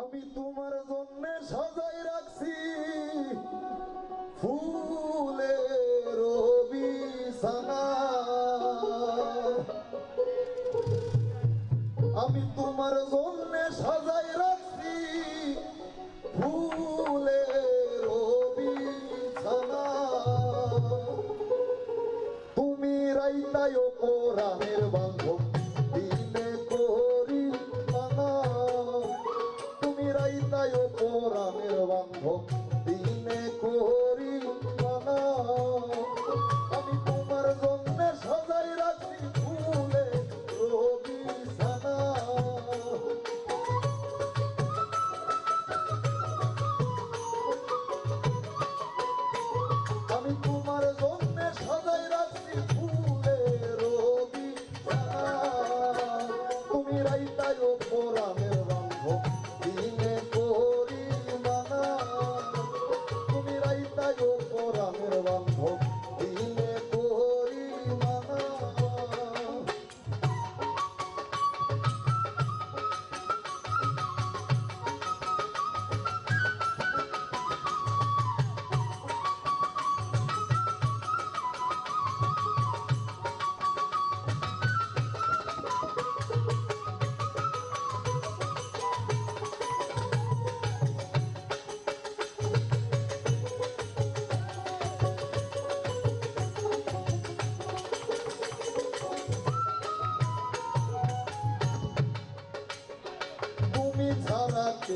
আমি তোমার জন্য সাজাই রাখছি ফুলের রবি আমি তোমার জন্য সাজাই রাখছি ফুলে রবি তুমি রাইতায় তাই তাই ও কোরআনের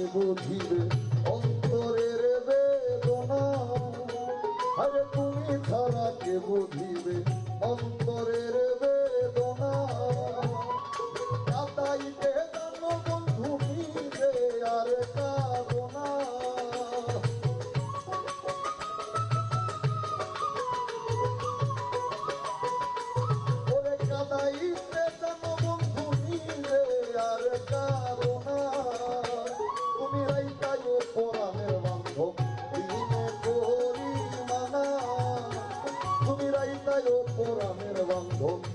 বুঝিবে গেল পোরামের বন্ধন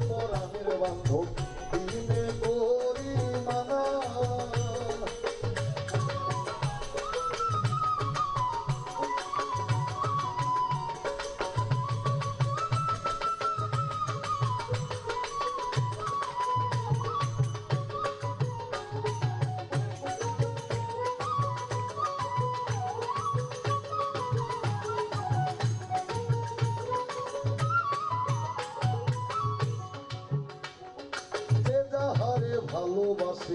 প্রাণের বান্ধব দিনে গো Alô, você,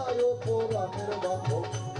যায় ও পুরাণের বাঁধন